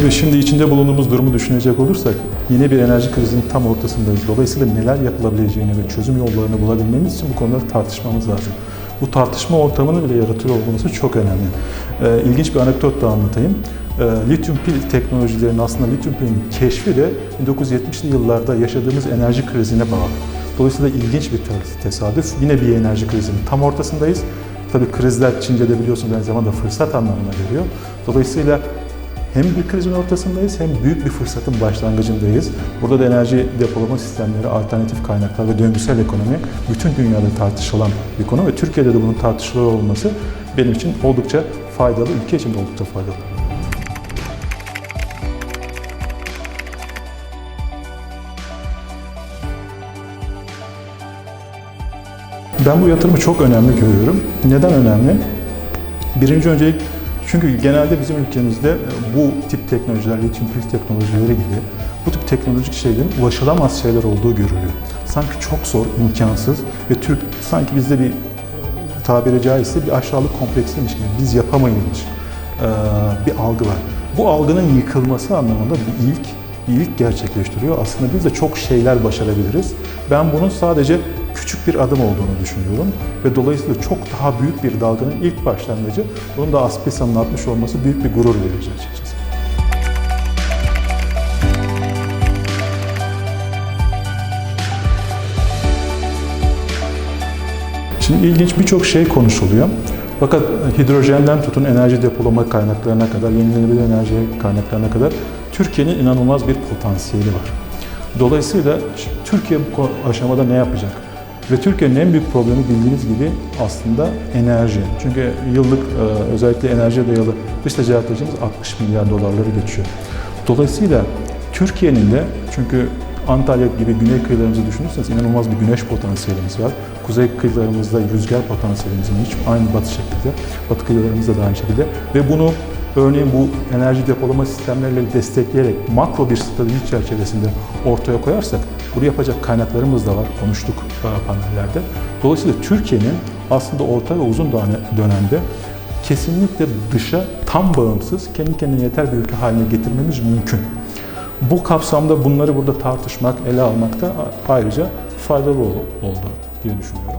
Tabii şimdi içinde bulunduğumuz durumu düşünecek olursak yeni bir enerji krizinin tam ortasındayız. Dolayısıyla neler yapılabileceğini ve çözüm yollarını bulabilmemiz için bu konuları tartışmamız lazım. Bu tartışma ortamını bile yaratıyor olması çok önemli. Ee, ilginç bir anekdot da anlatayım. Ee, lityum pil teknolojilerinin aslında lityum pilin keşfi de 1970'li yıllarda yaşadığımız enerji krizine bağlı. Dolayısıyla ilginç bir tes- tesadüf. Yine bir enerji krizinin tam ortasındayız. Tabii krizler Çince'de biliyorsunuz aynı zamanda fırsat anlamına geliyor. Dolayısıyla hem bir krizin ortasındayız hem büyük bir fırsatın başlangıcındayız. Burada da enerji depolama sistemleri, alternatif kaynaklar ve döngüsel ekonomi bütün dünyada tartışılan bir konu ve Türkiye'de de bunun tartışılıyor olması benim için oldukça faydalı, ülke için de oldukça faydalı. Ben bu yatırımı çok önemli görüyorum. Neden önemli? Birinci öncelik çünkü genelde bizim ülkemizde bu tip teknolojiler, lityum pil teknolojileri gibi bu tip teknolojik şeylerin ulaşılamaz şeyler olduğu görülüyor. Sanki çok zor, imkansız ve Türk sanki bizde bir tabiri caizse bir aşağılık kompleksiymiş gibi biz yapamayızmış eee, bir algı var. Bu algının yıkılması anlamında bir ilk, bir ilk gerçekleştiriyor. Aslında biz de çok şeyler başarabiliriz. Ben bunun sadece küçük bir adım olduğunu düşünüyorum ve dolayısıyla çok daha büyük bir dalganın ilk başlangıcı bunun da Aspesa'nın atmış olması büyük bir gurur verici açıkçası. Şimdi ilginç birçok şey konuşuluyor. Fakat hidrojenden tutun enerji depolama kaynaklarına kadar, yenilenebilir enerji kaynaklarına kadar Türkiye'nin inanılmaz bir potansiyeli var. Dolayısıyla Türkiye bu aşamada ne yapacak? Ve Türkiye'nin en büyük problemi bildiğiniz gibi aslında enerji. Çünkü yıllık e, özellikle enerjiye dayalı dış ticaret harcımız 60 milyar dolarları geçiyor. Dolayısıyla Türkiye'nin de çünkü Antalya gibi güney kıyılarımızı düşünürseniz inanılmaz bir güneş potansiyelimiz var. Kuzey kıyılarımızda rüzgar potansiyelimiz var. Hiç aynı batı şekilde. Batı kıyılarımızda da aynı şekilde. Ve bunu örneğin bu enerji depolama sistemleriyle destekleyerek makro bir strateji çerçevesinde ortaya koyarsak bunu yapacak kaynaklarımız da var. Konuştuk panellerde. Dolayısıyla Türkiye'nin aslında orta ve uzun döne- dönemde kesinlikle dışa tam bağımsız, kendi kendine yeter bir ülke haline getirmemiz mümkün. Bu kapsamda bunları burada tartışmak, ele almak da ayrıca faydalı ol- oldu diye düşünüyorum.